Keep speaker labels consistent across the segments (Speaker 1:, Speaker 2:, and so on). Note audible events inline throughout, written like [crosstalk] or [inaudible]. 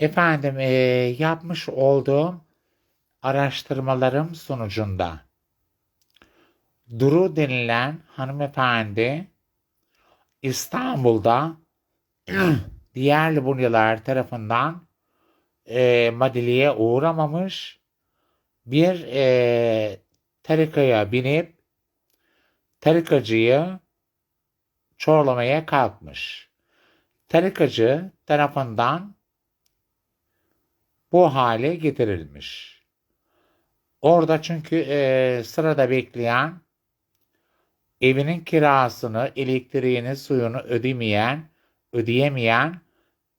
Speaker 1: Efendim e, yapmış olduğum araştırmalarım sonucunda Duru denilen hanımefendi İstanbul'da [clears throat] diğer Libunyalar tarafından e, Madili'ye uğramamış bir e, tarikaya binip tarikacıyı çorlamaya kalkmış. Tarikacı tarafından bu hale getirilmiş. Orada çünkü e, sırada bekleyen evinin kirasını, elektriğini, suyunu ödemeyen, ödeyemeyen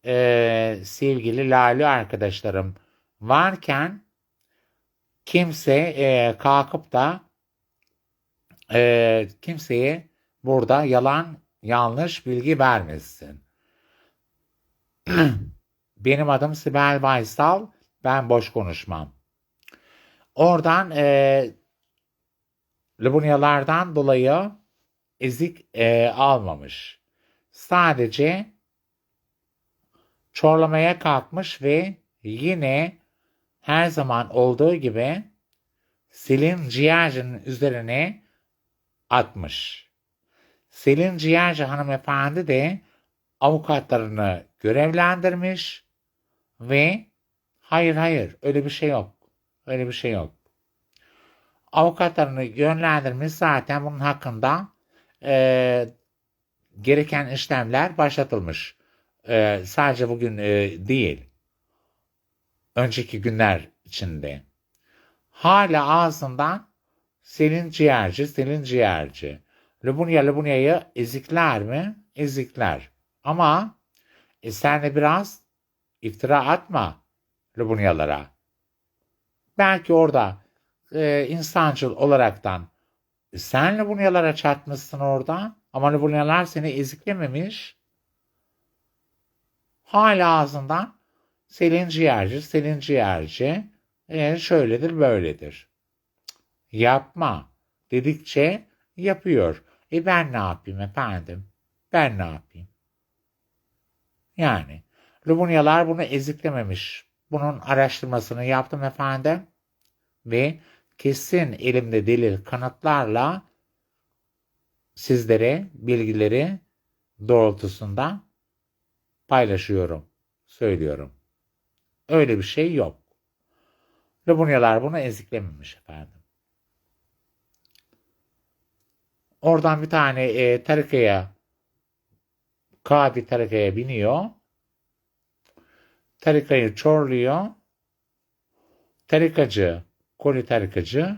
Speaker 1: e, sevgili Lale arkadaşlarım varken kimse e, kalkıp da e, kimseye burada yalan yanlış bilgi vermesin. [clears throat] Benim adım Sibel Baysal. Ben boş konuşmam. Oradan e, Libunyalardan dolayı ezik e, almamış. Sadece çorlamaya kalkmış ve yine her zaman olduğu gibi Selin Ciğerci'nin üzerine atmış. Selin Ciğerci hanımefendi de avukatlarını görevlendirmiş ve hayır hayır öyle bir şey yok. Öyle bir şey yok. Avukatlarını yönlendirmiş zaten bunun hakkında e, gereken işlemler başlatılmış. E, sadece bugün e, değil. Önceki günler içinde. Hala ağzından Selin ciğerci, Selin ciğerci. Lubunya Lubunya'yı ezikler mi? Ezikler. Ama e, sen de biraz iftira atma Lubunyalara. Belki orada e, insancıl olaraktan e, sen Lubunyalara çarpmışsın orada ama Lubunyalar seni eziklememiş. Hala ağzından Selin ciğerci, Selin ciğerci e, şöyledir böyledir. Yapma dedikçe yapıyor. E ben ne yapayım efendim? Ben ne yapayım? Yani Lubunyalar bunu eziklememiş. Bunun araştırmasını yaptım efendim. Ve kesin elimde delil kanıtlarla sizlere bilgileri doğrultusunda paylaşıyorum, söylüyorum. Öyle bir şey yok. Lubunyalar bunu eziklememiş efendim. Oradan bir tane e, tarikaya Kabi tarikaya biniyor. Tarikayı çorluyor. Tarikacı, koli tarikacı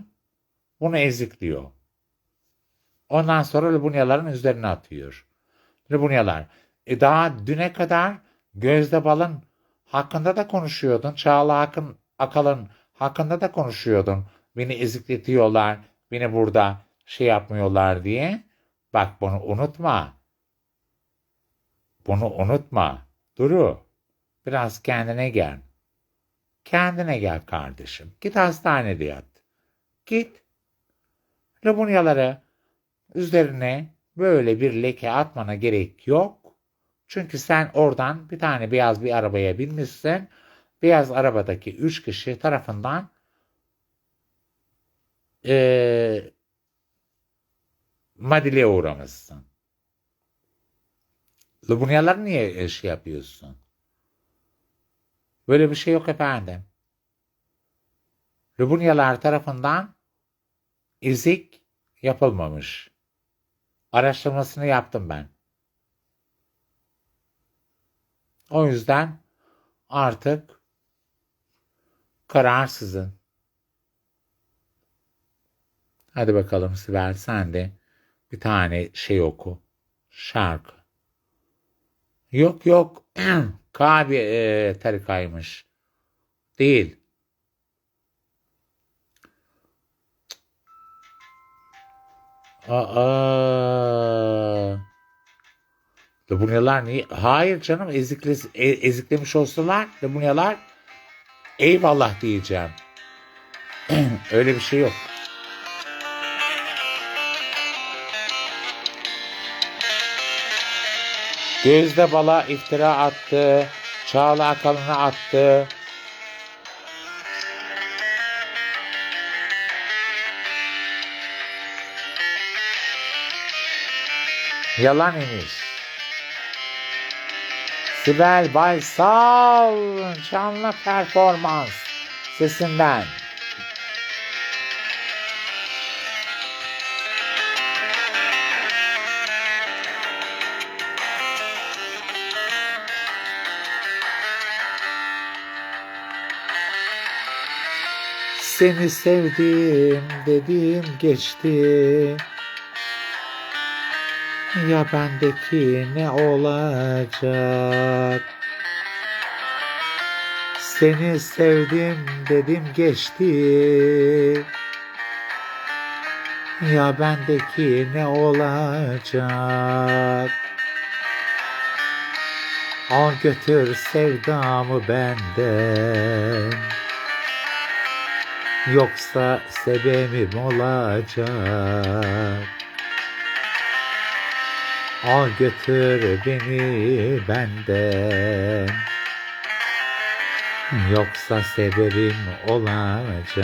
Speaker 1: bunu ezikliyor. Ondan sonra Lubunyaların üzerine atıyor. Lubunyalar. E daha düne kadar Gözde Bal'ın hakkında da konuşuyordun. Çağla Akın, Akalın hakkında da konuşuyordun. Beni ezikletiyorlar, beni burada şey yapmıyorlar diye. Bak bunu unutma. Bunu unutma. Duru. Biraz kendine gel. Kendine gel kardeşim. Git hastanede yat. Git. Lubunyaları üzerine böyle bir leke atmana gerek yok. Çünkü sen oradan bir tane beyaz bir arabaya binmişsin. Beyaz arabadaki üç kişi tarafından ee, Madil'e uğramışsın. Lubunyalar niye şey yapıyorsun? Böyle bir şey yok efendim. Lubunyalar tarafından izik yapılmamış. Araştırmasını yaptım ben. O yüzden artık kararsızın. Hadi bakalım Sibel sen de bir tane şey oku. Şarkı. Yok yok. [clears throat] Kabi e, tarikaymış. Değil. Aa. Lubunyalar niye? Hayır canım ezikle, e, eziklemiş olsalar Lubunyalar eyvallah diyeceğim. [clears throat] Öyle bir şey yok. Gözde Bal'a iftira attı. Çağla Akalın'ı attı. Yalan imiş. Sibel Baysal canlı performans sesinden. Seni sevdim dedim geçti. Ya bendeki ne olacak? Seni sevdim dedim geçti. Ya bendeki ne olacak? Al götür sevdamı benden. Yoksa sebebim olacak. Al götür beni benden. Yoksa sebebim olacak.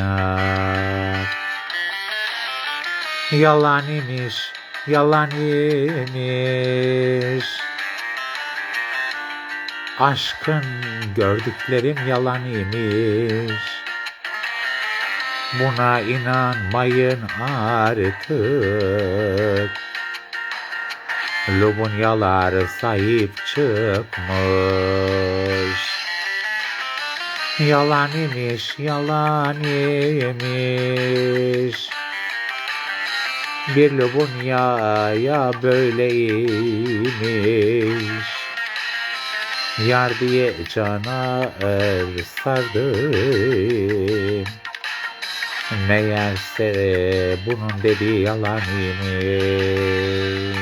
Speaker 1: Yalan imiş, yalan imiş. Aşkın gördüklerim yalan imiş. Buna inanmayın artık. Lubunyalar sahip çıkmış. Yalan imiş, yalan imiş. Bir lubunyaya böyleymiş. Yar diye cana er sardım. Meğerse bunun dediği yalan imiş.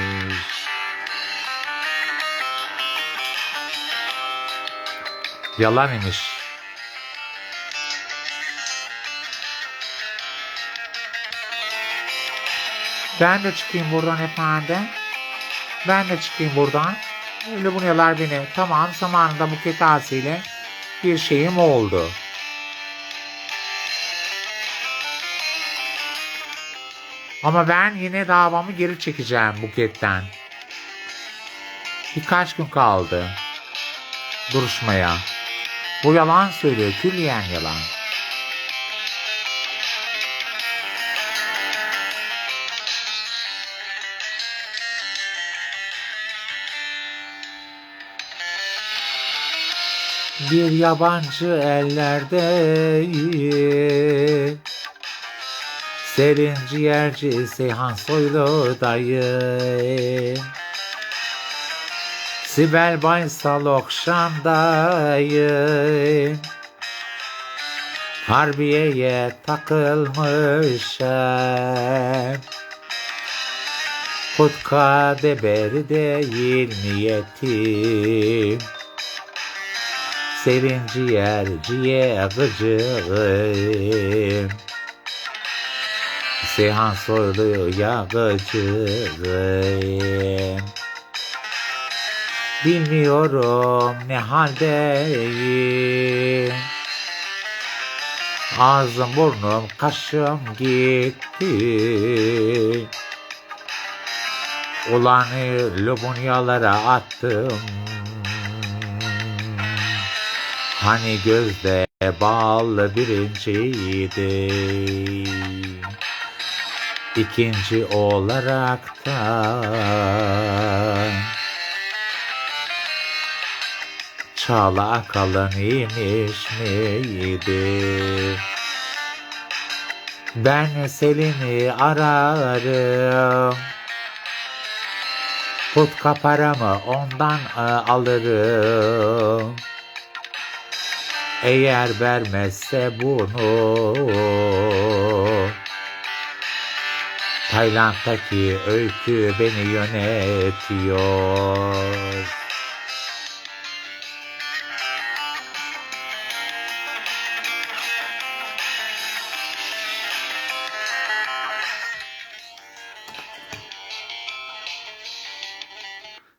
Speaker 1: Yalan imiş. Ben de çıkayım buradan efendim. Ben de çıkayım buradan. Lubunyalar beni tamam zamanında buket ağasıyla bir şeyim oldu. Ama ben yine davamı geri çekeceğim buketten. Birkaç gün kaldı duruşmaya. Bu yalan söylüyor, külliyen yalan. Bir yabancı ellerde Serin ciğerci Seyhan Soylu dayı. Sibel Baysal okşamdayım Harbiye'ye takılmışım Kutka deberi değil niyetim Serin ciğer ciğerciyim Seyhan soylu yağıcıyım Bilmiyorum ne haldeyim. Ağzım burnum kaşım gitti. Ulanı lubunyalara attım. Hani gözde bal birinciydi İkinci olarak da Çağla kalın imiş miydi? Ben Selin'i ararım. Kutka paramı ondan e, alırım. Eğer vermezse bunu Tayland'daki öykü beni yönetiyor.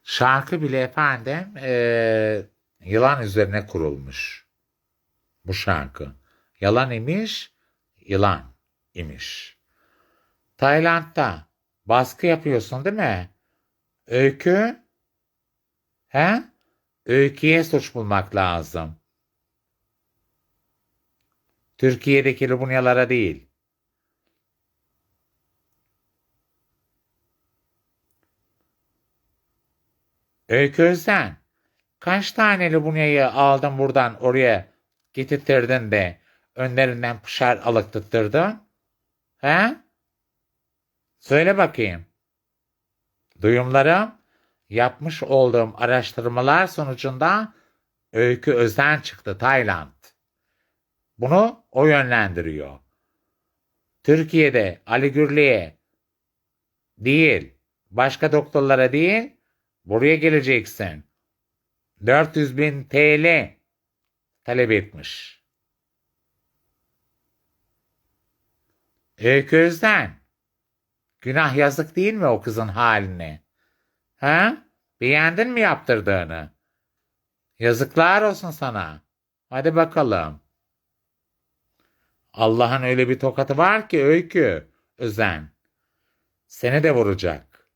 Speaker 1: Şarkı bile efendim eee, Yılan üzerine kurulmuş. Bu şarkı. Yalan imiş, yılan imiş. Tayland'da baskı yapıyorsun değil mi? Öykü? He? Öyküye suç bulmak lazım. Türkiye'deki Lubunyalara değil. Öykü Özden, kaç tane Lubunya'yı aldın buradan oraya getirtirdin de önlerinden pışar alıktırttırdın? He? Söyle bakayım. Duyumlarım, yapmış olduğum araştırmalar sonucunda Öykü Özden çıktı Tayland. Bunu o yönlendiriyor. Türkiye'de Ali Gürlü'ye değil, başka doktorlara değil, buraya geleceksin. 400 bin TL talep etmiş. Öykü Özden, günah yazık değil mi o kızın haline? Ha? Beğendin mi yaptırdığını? Yazıklar olsun sana. Hadi bakalım. Allah'ın öyle bir tokatı var ki öykü, özen. Seni de vuracak.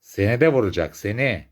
Speaker 1: Seni de vuracak seni.